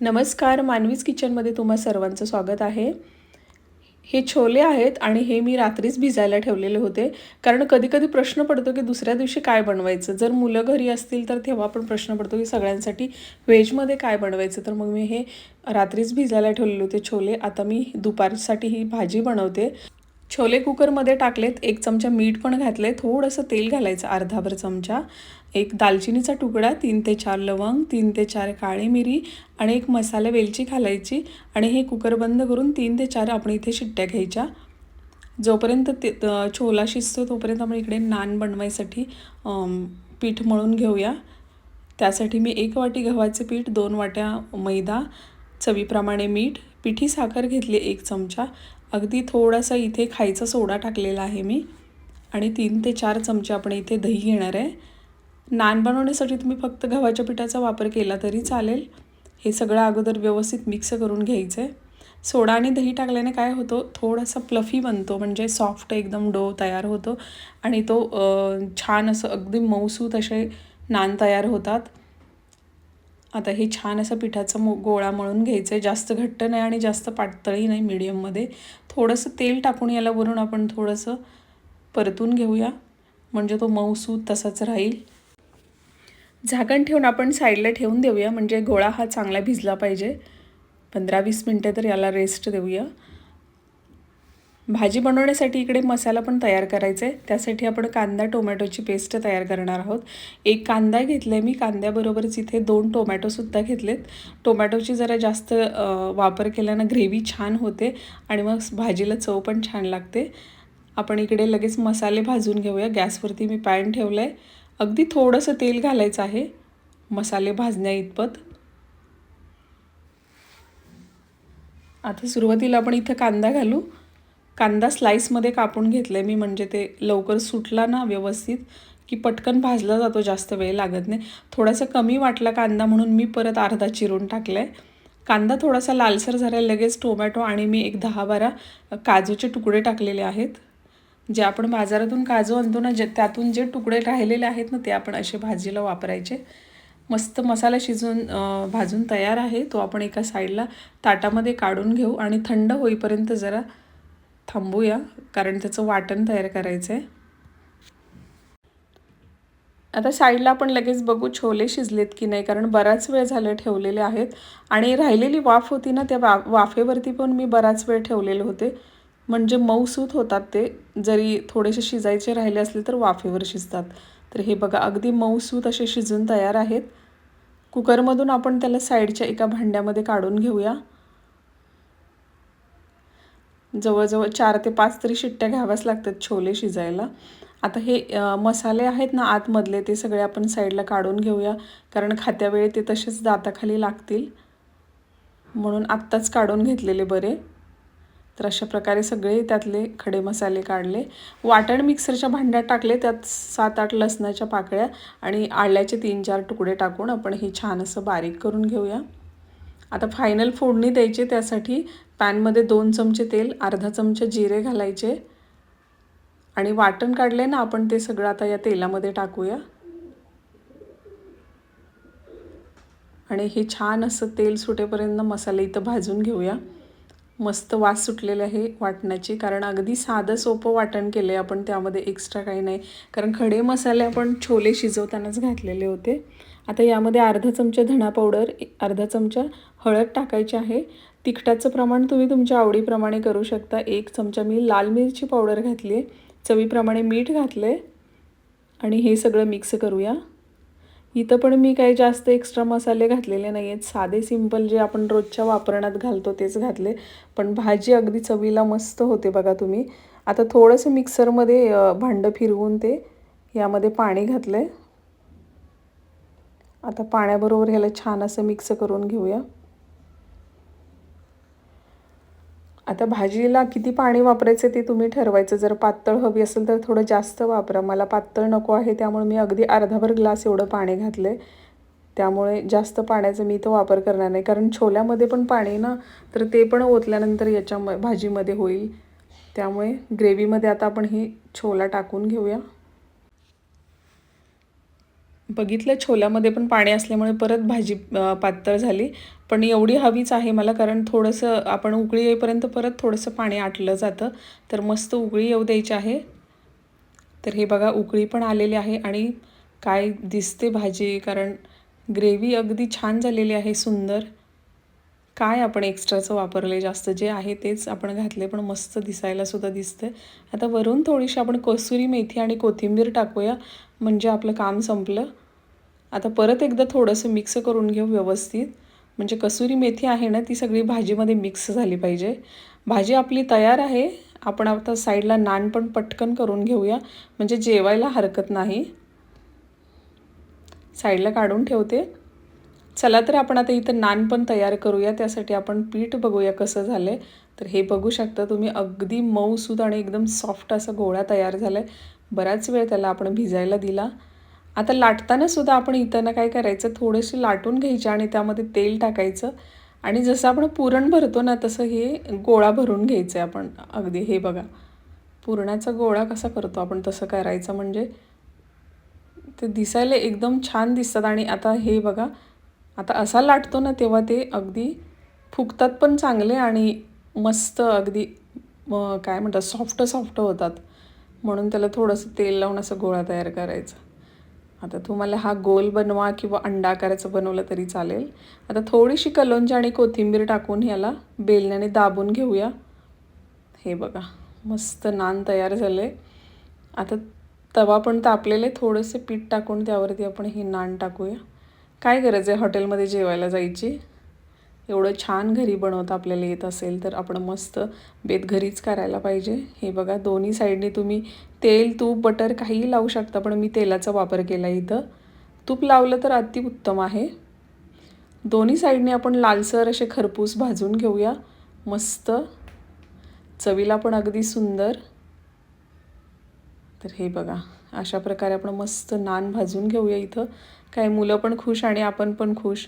नमस्कार मानवीज किचनमध्ये तुम्हा सर्वांचं स्वागत आहे. हे छोले आहेत आणि हे मी रात्रीच भिजायला ठेवलेले होते. कारण कधीकधी प्रश्न पडतो की दुसऱ्या दिवशी काय बनवायचं? जर मुलं घरी असतील तर तेव्हा पण प्रश्न पडतो की सगळ्यांसाठी व्हेजमध्ये काय बनवायचं? तर मग मी हे रात्रीच भिजायला ठेवलेले होते छोले. आता मी दुपारसाठी ही भाजी बनवते. छोले कुकरमध्ये टाकलेत एक चमचा मीठ पण घातले थोडंसं तेल घालायचं अर्धाभर चमचा. एक दालचिनीचा तुकडा तीन ते चार लवंग तीन ते चार काळी मिरी आणि एक मसाला वेलची घालायची आणि हे कुकर बंद करून तीन ते चार आपण इथे शिट्ट्या घ्यायच्या. जोपर्यंत ते छोला शिजतो तोपर्यंत आपण इकडे नान बनवायसाठी पीठ मळून घेऊया. त्यासाठी मी एक वाटी गव्हाचे पीठ दोन वाट्या मैदा चवीप्रमाणे मीठ पिठी साखर घेतली एक चमचा. अगदी थोडासा इथे खायचा सोडा टाकलेला आहे मी. आणि तीन ते चार चमचे आपण इथे दही घेणार आहे. नान बनवण्यासाठी तुम्ही फक्त गव्हाच्या पिठाचा वापर केला तरी चालेल. हे सगळं अगोदर व्यवस्थित मिक्स करून घ्यायचं आहे सोडा आणि दही टाकल्याने काय होतो थोडासा प्लफी बनतो म्हणजे सॉफ्ट एकदम डो तयार होतो आणि तो छान असं अगदी मऊसूत असे नान तयार होतात. आता हे छान असं पिठाचा मो गोळा मळून घ्यायचं आहे जास्त घट्ट नाही आणि जास्त पातळी नाही मिडियममध्ये थोडंसं तेल टाकून याला वरून आपण थोडंसं परतून घेऊया. म्हणजे तो मऊसूत तसाच राहील. झाकण ठेवून आपण साईडला ठेवून देऊया. म्हणजे गोळा हा चांगला भिजला पाहिजे. पंधरा वीस मिनटं तर याला रेस्ट देऊया. भाजी बनवण्यासाठी इकडे मसाला पण तयार करायचा आहे त्यासाठी आपण कांदा टोमॅटोची पेस्ट तयार करणार आहोत. एक कांदा घेतला आहे मी. कांद्याबरोबरच इथे दोन टोमॅटोसुद्धा घेतलेत. टोमॅटोची जरा जास्त वापर केल्यानं ग्रेव्ही छान होते आणि मग भाजीला चव पण छान लागते. आपण इकडे लगेच मसाले भाजून घेऊया. गॅसवरती मी पॅन ठेवलं आहे अगदी थोडंसं तेल घालायचं आहे. मसाले भाजण्या इतपत. आता सुरुवातीला आपण इथं कांदा घालू. कांदा स्लाईसमध्ये कापून घेतलं आहे मी म्हणजे ते लवकर सुटला ना व्यवस्थित की पटकन भाजला जातो जास्त वेळ लागत नाही. थोडासा कमी वाटला कांदा म्हणून मी परत अर्धा चिरून टाकला आहे कांदा थोडासा लालसर झाला लगेच टोमॅटो आणि मी एक दहा बारा काजूचे तुकडे टाकलेले आहेत. जे आपण बाजारातून काजू आणतो ना जे त्यातून जे तुकडे राहिलेले आहेत ना ते आपण असे भाजीला वापरायचे. मस्त मसाला शिजून भाजून तयार आहे. तो आपण एका साईडला ताटामध्ये काढून घेऊ आणि थंड होईपर्यंत जरा थांबूया कारण त्याचं वाटण तयार करायचं आहे आता साईडला आपण लगेच बघू छोले शिजलेत की नाही कारण बराच वेळ झालं ठेवलेले आहेत. आणि राहिलेली वाफ होती ना त्या वा वाफेवरती पण मी बराच वेळ ठेवलेले होते. म्हणजे मऊसूत होतात ते. जरी थोडेसे शिजायचे राहिले असले तर वाफेवर शिजतात. तर हे बघा अगदी मऊसूत असे शिजून तयार आहेत. कुकरमधून आपण त्याला साईडच्या एका भांड्यामध्ये काढून घेऊया. जवळजवळ चार ते पाच तरी शिट्ट्या घ्याव्याच लागतात छोले शिजायला. आता हे मसाले आहेत ना आतमधले ते सगळे आपण साईडला काढून घेऊया. कारण खात्यावेळी ते तसेच दाताखाली लागतील. म्हणून आत्ताच काढून घेतलेले बरे. तर अशा प्रकारे सगळे त्यातले खडे मसाले काढले. वाटण मिक्सरच्या भांड्यात टाकले त्यात सात आठ लसणाच्या पाकळ्या आणि आळ्याचे तीन चार तुकडे टाकून आपण हे छान असं बारीक करून घेऊया. आता फायनल फोडणी द्यायची त्यासाठी पॅनमध्ये दोन चमचे तेल अर्धा चमचे जिरे घालायचे आणि वाटण काढले ना आपण ते सगळं आता या तेलामध्ये टाकूया. आणि हे छान असं तेल सुटेपर्यंत मसाले इथं भाजून घेऊया. मस्त वास सुटलेले आहे वाटण्याची. कारण अगदी साधं सोपं वाटण केलं आहे आपण त्यामध्ये एक्स्ट्रा काही नाही. कारण खडे मसाले आपण छोले शिजवतानाच घातलेले होते. आता यामध्ये अर्धा चमचा धणा पावडर अर्धा चमचा हळद टाकायची आहे. तिखटाचं प्रमाण तुम्ही तुमच्या आवडीप्रमाणे करू शकता. एक चमचा मी लाल मिरची पावडर घातली आहे चवीप्रमाणे मीठ घातलं आहे आणि हे सगळं मिक्स करूया. इथं पण मी काही जास्त एक्स्ट्रा मसाले घातलेले नाही आहेत साधे सिंपल जे आपण रोजच्या वापरण्यात घालतो तेच घातले. पण भाजी अगदी चवीला मस्त होते बघा तुम्ही. आता थोडंसं मिक्सरमध्ये भांडं फिरवून ते यामध्ये पाणी घातलं आहे आता पाण्याबरोबर ह्याला छान असं मिक्स करून घेऊया. आता भाजीला किती पाणी वापरायचं ते तुम्ही ठरवायचं. जर पातळ हवी असेल तर थोडं जास्त वापरा. मला पातळ नको आहे त्यामुळे मी अगदी अर्धाभर ग्लास एवढं पाणी घातलं आहे त्यामुळे जास्त पाण्याचा मी तो वापर करणार नाही. कारण छोल्यामध्ये पण पाणी ना तर ते पण ओतल्यानंतर याच्या भाजीमध्ये होईल. त्यामुळे ग्रेव्हीमध्ये आता आपण ही छोला टाकून घेऊया. बघितलं छोल्यामध्ये पण पाणी असल्यामुळे परत भाजी पातळ झाली. पण एवढी हवीच आहे मला कारण थोडंसं आपण उकळी येईपर्यंत परत थोडंसं पाणी आटलं जातं. तर मस्त उकळी येऊ द्यायची आहे. तर हे बघा उकळी पण आलेली आहे आणि काय दिसते भाजी कारण ग्रेव्ही अगदी छान झालेली आहे सुंदर. काय आपण एक्स्ट्राचं वापरले जास्त? जे आहे तेच आपण घातले पण मस्त दिसायला सुद्धा दिसते. आता वरून थोडीशी आपण कसुरी मेथी आणि कोथिंबीर टाकूया म्हणजे आपलं काम संपलं. आता परत एकदा थोडंसं मिक्स करून घेऊ व्यवस्थित. म्हणजे कसुरी मेथी आहे ना ती सगळी भाजीमध्ये मिक्स झाली पाहिजे. भाजी आपली तयार आहे. आपण आता साईडला नान पण पटकन करून घेऊया. म्हणजे जेवायला हरकत नाही. साईडला काढून ठेवते. चला तर आपण आता इथं नान पण तयार करूया. त्यासाठी आपण पीठ बघूया कसं झालं आहे तर हे बघू शकता तुम्ही अगदी मऊसूद आणि एकदम सॉफ्ट असा गोळा तयार झाला आहे बराच वेळ त्याला आपण भिजायला दिला. आता लाटताना सुद्धा आपण इथं ना काय करायचं थोडेसे लाटून घ्यायचे आणि त्यामध्ये तेल टाकायचं. आणि जसं आपण पुरण भरतो ना तसं हे गोळा भरून घ्यायचं आहे आपण. अगदी हे बघा. पुरणाचा गोळा कसा करतो आपण तसं करायचं म्हणजे ते दिसायला एकदम छान दिसतात. आणि आता हे बघा आता असा लाटतो ना तेव्हा ते अगदी फुगतात पण चांगले आणि मस्त अगदी काय म्हणतात सॉफ्ट सॉफ्ट होतात. म्हणून त्याला थोडंसं तेल लावून असं गोळा तयार करायचा. आता तुम्हाला हा गोल बनवा किंवा अंडा आकाराचं बनवलं तरी चालेल. आता थोडीशी कलोंजी आणि कोथिंबीर टाकून ह्याला बेलण्याने दाबून घेऊया. हे बघा मस्त नान तयार झाले. आता तवा पण तापलेले थोडेसे पीठ टाकून त्यावरती आपण हे नान टाकूया. काय गरज आहे हॉटेलमध्ये जेवायला जायची? एवढं छान घरी बनवता आपल्याला येत असेल तर आपण मस्त बेत घरीच करायला पाहिजे. हे बघा दोन्ही साईडने तुम्ही तेल तूप बटर काहीही लावू शकता पण मी तेलाचा वापर केला इथं. तूप लावलं तर अतिउत्तम आहे. दोन्ही साईडने आपण लालसर असे खरपूस भाजून घेऊया. मस्त. चवीला पण अगदी सुंदर. तर हे बघा अशा प्रकारे आपण मस्त नान भाजून घेऊया इथं. काय मुलं पण खुश आणि आपण पण खुश.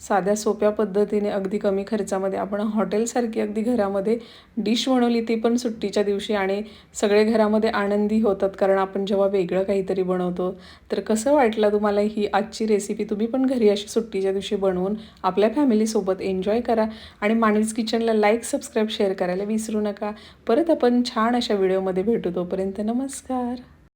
साध्या सोप्या पद्धतीने अगदी कमी खर्चामध्ये आपण हॉटेलसारखी अगदी घरामध्ये डिश बनवली ती पण सुट्टीच्या दिवशी आणि सगळे घरामध्ये आनंदी होतात कारण आपण जेव्हा वेगळं काहीतरी बनवतो. तर कसं वाटलं तुम्हाला ही आजची रेसिपी तुम्ही पण घरी अशी सुट्टीच्या दिवशी बनवून आपल्या फॅमिलीसोबत एन्जॉय करा आणि मानवीज किचनला लाईक सबस्क्राईब शेअर करायला विसरू नका. परत आपण छान अशा व्हिडिओमध्ये भेटू तोपर्यंत नमस्कार.